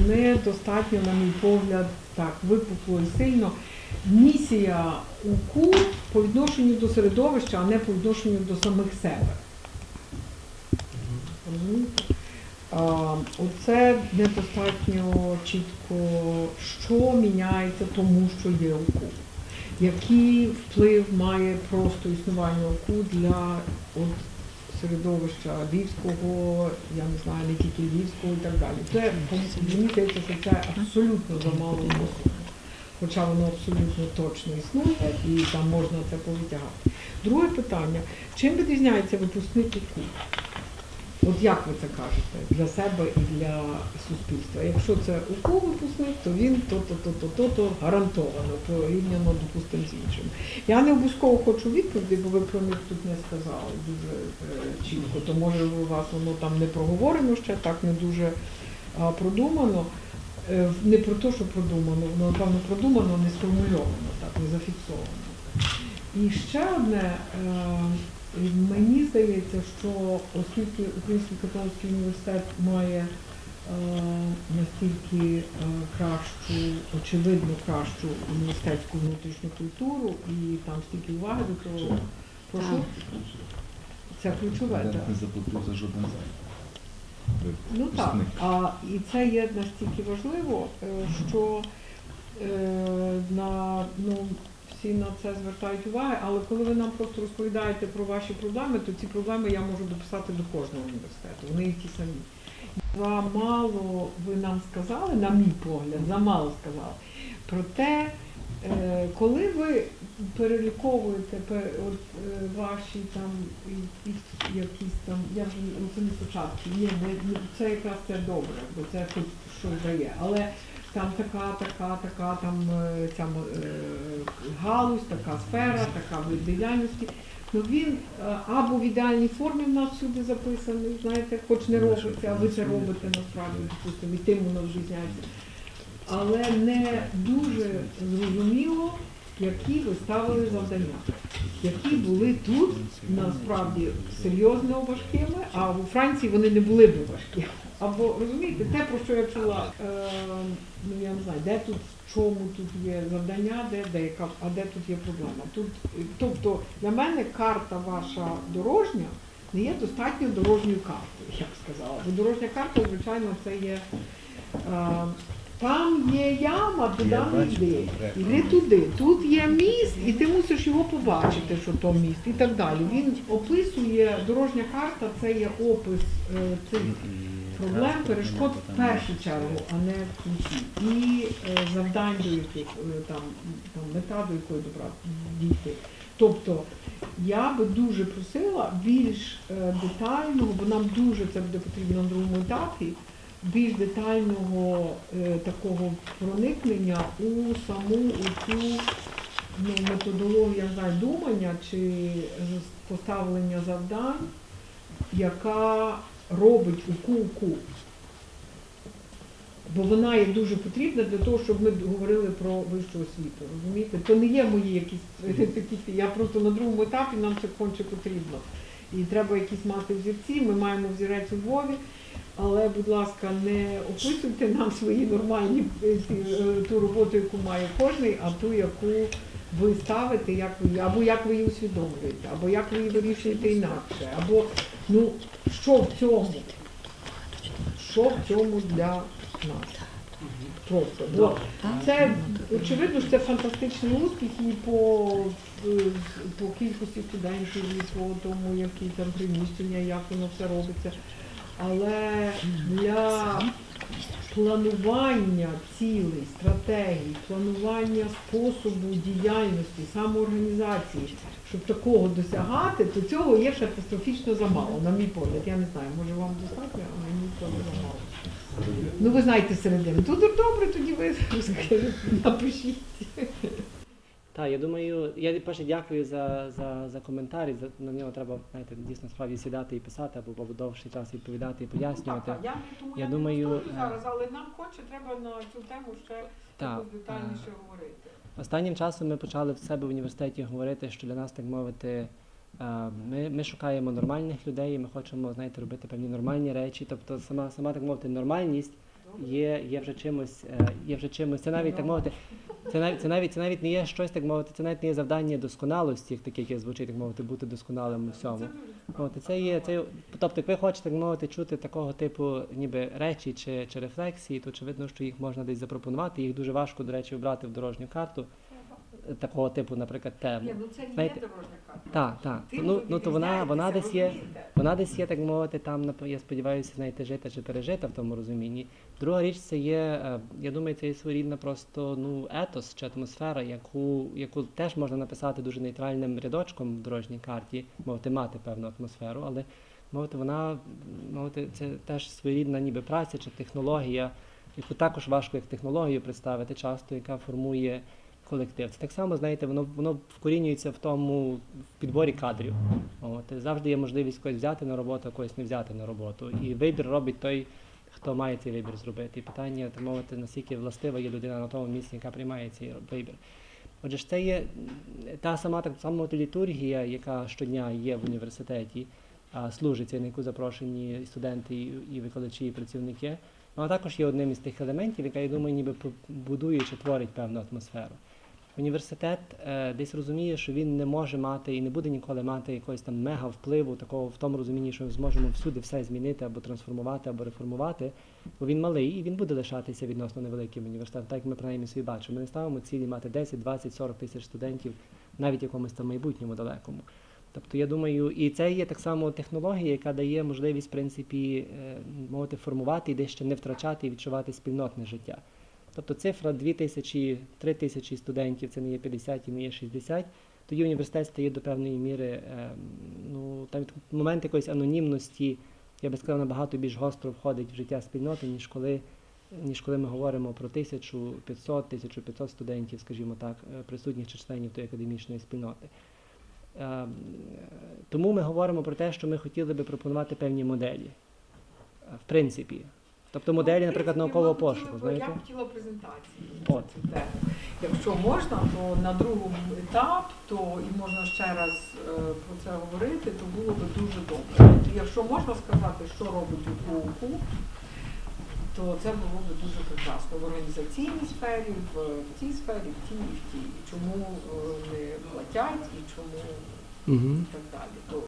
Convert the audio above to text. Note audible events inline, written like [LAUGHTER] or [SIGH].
Недостатньо, на мій погляд, так випукло і сильно. Місія УКУ по відношенню до середовища, а не по відношенню до самих себе. Розумієте? Оце недостатньо чітко, що міняється тому, що є УКУ. Який вплив має просто існування УКУ для от, середовища львівського, я не знаю, не тільки львівського і так далі. Це мені здається, що це абсолютно замало досвіду. Хоча воно абсолютно точно існує і там можна це повитягати. Друге питання: чим відрізняється випускник УКУ? От як ви це кажете для себе і для суспільства? Якщо це УКУ випускник, то він то-то, то-то, то-то гарантовано порівняно, допустимо, з іншим. Я не обов'язково хочу відповіді, бо ви про них тут не сказали дуже е, чітко. То може у вас воно там не проговорено ще, так не дуже продумано. Е, Не про те, що продумано, воно напевно продумано, не сформульовано, так, не зафіксовано. І ще одне, е, мені здається, що оскільки Український католицький університет має е, настільки е, кращу, очевидно кращу університетську внутрішню культуру і там стільки уваги до того, прошу, це ключове. Я так. не заплатив за жоден займ. Ну так, а і це є настільки важливо, е, що е, на, ну, всі на це звертають увагу, але коли ви нам просто розповідаєте про ваші проблеми, то ці проблеми я можу дописати до кожного університету. Вони ті самі. Замало ви нам сказали, на мій погляд, замало сказали про те, е, коли ви переліковуєте от, е, ваші там і- і якісь там, я вже це не спочатку, не- це якраз це добре, бо це хоч щось дає. Але там така, така, така там е, ця е, галузь, така сфера, така вид діяльності. Ну він е, або в ідеальній формі в нас всюди записаний, знаєте, хоч не робиться, а ви це робите насправді, допустимо, і тим воно відрізняється. Але не дуже зрозуміло, які ви ставили завдання, які були тут насправді серйозно важкими, а у Франції вони не були б важкими. Або розумієте, те, про що я чула, е, ну я не знаю, де тут, в чому тут є завдання, де, де яка, а де тут є проблема. Тут, тобто, для мене карта ваша дорожня не є достатньо дорожньою картою, я б сказала. Бо дорожня карта, звичайно, це є. Е, там є яма, туди не йди. Йди туди. Тут є міст, і ти мусиш його побачити, що то міст, і так далі. Він описує дорожня карта, це є опис е, цих проблем, перешкод в першу чергу, а не в кінці. І е, завдань, до яких е, там, там мета, до якої добра дійти. Тобто я би дуже просила більш е, детального, бо нам дуже це буде потрібно на другому етапі, більш детального е, такого проникнення у саму цю ну, методологію знаю, думання чи поставлення завдань, яка робить УКУ-УКУ. Бо вона є дуже потрібна для того, щоб ми говорили про вищу освіту. Розумієте? То не є мої якісь такі. Я просто на другому етапі нам це конче потрібно. І треба якісь мати взірці. Ми маємо взірець у Львові. Але, будь ласка, не описуйте нам свої нормальні е, ту роботу, яку має кожний, а ту, яку ви ставите, як ви, або як ви її усвідомлюєте, або як ви її вирішуєте інакше, або ну що в цьому? Що в цьому для нас? Просто. Бо це очевидно, що це фантастичний успіх і по, по кількості студентів, і по тому, які там приміщення, як воно все робиться. Але для планування цілей, стратегій, планування способу діяльності, самоорганізації, щоб такого досягати, то цього є катастрофічно замало, на мій погляд. Я не знаю, може вам достатньо, а мені цього замало. Ну ви знаєте середину. Тут добре, тоді ви [LAUGHS] напишіть. Так, я думаю, я перше дякую за, за, за коментар. і За, на нього треба знаєте, дійсно справді сідати і писати, або, або довший час відповідати і пояснювати. Так, так, я, тому Я я, думаю, не розкажу е, зараз, але нам хоче треба на цю тему ще Так, детальніше е, говорити. Останнім часом ми почали в себе в університеті говорити, що для нас, так мовити, е, ми, ми шукаємо нормальних людей, і ми хочемо знаєте, робити певні нормальні речі. Тобто сама, сама так мовити, нормальність є, є вже чимось, є вже чимось. Це навіть так мовити. Це навіть це навіть це навіть не є щось, так мовити, це навіть не є завдання досконалості, таке, яке звучить, так мовити, бути досконалим у всьому. От, це є, це, тобто, як ви хочете, так мовити, чути такого типу ніби речі чи, чи рефлексії, то очевидно, що їх можна десь запропонувати. Їх дуже важко, до речі, вбрати в дорожню карту такого типу, наприклад, тему. Ні, ну це не Знаєте, є дорожня карта. Так, так. Ну, ну то вона, вона десь є. відрізняєтеся, Вона десь є, так мовити, там, нап- я сподіваюся, знаєте, жита чи пережита в тому розумінні. Друга річ це є, е, я думаю, це є своєрідна просто ну, етос чи атмосфера, яку, яку теж можна написати дуже нейтральним рядочком в дорожній карті, мовити, мати певну атмосферу, але мовити, вона мовити, це теж своєрідна ніби праця чи технологія, яку також важко як технологію представити часто, яка формує колектив. Це так само, знаєте, воно, воно вкорінюється в тому в підборі кадрів. От, завжди є можливість когось взяти на роботу, а когось не взяти на роботу. І вибір робить той, хто має цей вибір зробити. І питання, так мовити, наскільки властива є людина на тому місці, яка приймає цей вибір. Отже, ж це є та сама так само літургія, яка щодня є в університеті, а, служиться, на яку запрошені і студенти, і, викладачі, і працівники. Вона також є одним із тих елементів, яка, я думаю, ніби будує чи творить певну атмосферу. Університет е, десь розуміє, що він не може мати і не буде ніколи мати якогось там мега впливу, такого в тому розумінні, що ми зможемо всюди все змінити або трансформувати, або реформувати, бо він малий і він буде лишатися відносно невеликим університетом, так як ми принаймні собі бачимо. Ми не ставимо цілі мати 10, 20, 40 тисяч студентів навіть якомусь там майбутньому далекому. Тобто я думаю, і це є так само технологія, яка дає можливість, в принципі, е, мовити, формувати і дещо не втрачати і відчувати спільнотне життя. Тобто цифра 2 тисячі, 3 тисячі студентів, це не є 50 і не є 60, тоді університет стає до певної міри, е, ну, там момент якоїсь анонімності, я би сказав, набагато більш гостро входить в життя спільноти, ніж коли, ніж коли ми говоримо про 1500, 1500 студентів, скажімо так, е, присутніх чи членів тої академічної спільноти. Е, Тому ми говоримо про те, що ми хотіли би пропонувати певні моделі. Е, В принципі. Тобто моделі, наприклад, наукового пошуку. Я Знаєте? б хотіла презентації. От. цю тему. Якщо можна, то на другому етап, то і можна ще раз е, про це говорити, то було би дуже добре. Якщо можна сказати, що робить УКУ, то це було б дуже прекрасно в організаційній сфері, в, цій сфері, в тій і в тій. І чому е, не платять, і чому Угу. і так далі.